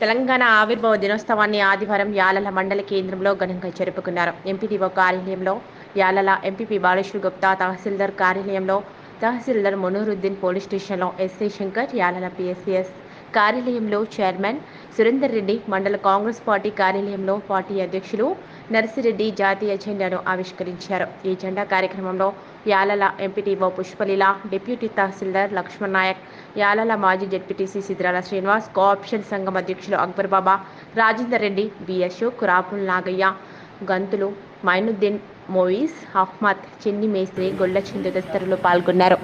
తెలంగాణ ఆవిర్భావ దినోత్సవాన్ని ఆదివారం యాలల మండల కేంద్రంలో ఘనంగా జరుపుకున్నారు. ఎంపీడీఓ కార్యాలయంలో యాలల ఎంపీపీ బాలేశ్వర్ గుప్తా తహసీల్దార్ కార్యాలయంలో తహసీల్దార్ మునూరుద్దీన్ పోలీస్ స్టేషన్లో ఎస్ఐ శంకర్ యాలల పిఎస్సిఎస్ కార్యాలయంలో చైర్మన్ సురేందర్ రెడ్డి మండల కాంగ్రెస్ పార్టీ కార్యాలయంలో పార్టీ అధ్యక్షులు నర్సిరెడ్డి జాతీయ జెండాను ఆవిష్కరించారు. ఈ జెండా కార్యక్రమంలో యాలల ఎంపీటీఓ పుష్పలీల డిప్యూటీ తహసీల్దార్ లక్ష్మణ్ నాయక్ యాలల మాజీ జడ్పీటీసీ సిద్రాల శ్రీనివాస్ కోఆప్షన్ సంఘం అధ్యక్షులు అక్బర్ బాబా రాజేందర్ రెడ్డి బి అశోక్ రాపుల్ నాగయ్య గంతులు మైనుద్దీన్ మోయిస్ అహ్మద్ చిన్ని మేస్త్రి గొల్ల చిందు తదితరులు పాల్గొన్నారు.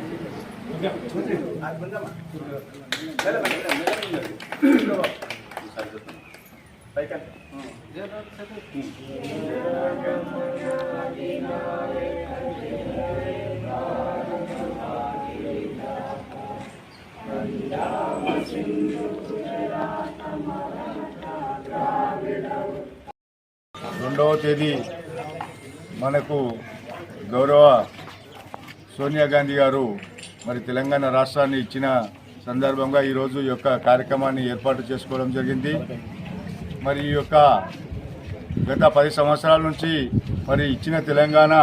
రెండవ తేదీ మనకు గౌరవ సోనియా గాంధీ గారు మరి తెలంగాణ రాష్ట్రాన్ని ఇచ్చిన సందర్భంగా ఈరోజు యొక్క కార్యక్రమాన్ని ఏర్పాటు చేసుకోవడం జరిగింది. మరి ఈ యొక్క గత పది సంవత్సరాల నుంచి మరి ఇచ్చిన తెలంగాణ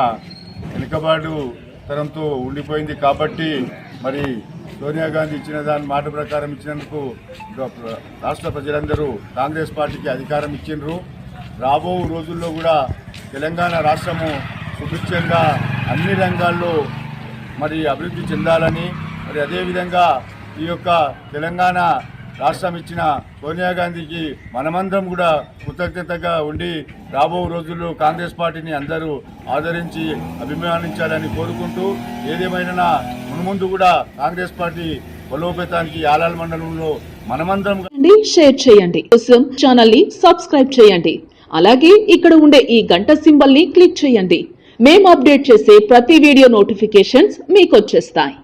వెనుకబాటు తరంతో ఉండిపోయింది కాబట్టి మరి సోనియా గాంధీ ఇచ్చిన దాని మాట ప్రకారం ఇచ్చినందుకు రాష్ట్ర ప్రజలందరూ కాంగ్రెస్ పార్టీకి అధికారం ఇచ్చిండ్రు. రాబో రోజుల్లో కూడా తెలంగాణ రాష్ట్రము సుభిక్షంగా అన్ని రంగాల్లో మరి అభివృద్ధి చెందాలని మరి అదేవిధంగా ఈ యొక్క తెలంగాణ రాష్ట్రం ఇచ్చిన సోనియా గాంధీకి మనమందరం కూడా కృతజ్ఞతగా ఉండి రాబో రోజుల్లో కాంగ్రెస్ పార్టీని అందరూ ఆదరించి అభిమానించాలని కోరుకుంటూ ఏదేమైనా మున్ముందు కూడా కాంగ్రెస్ పార్టీ బలోపేతానికి ఆలాల్ మండలంలో మనమందరం షేర్ చేయండి. కోసం ఛానల్ని సబ్స్క్రైబ్ చేయండి. అలాగే ఇక్కడ ఉండే ఈ గంట సింబల్ని క్లిక్ చేయండి. మేము అప్డేట్ చేసే ప్రతి వీడియో నోటిఫికేషన్స్ మీకు వచ్చేస్తాయి.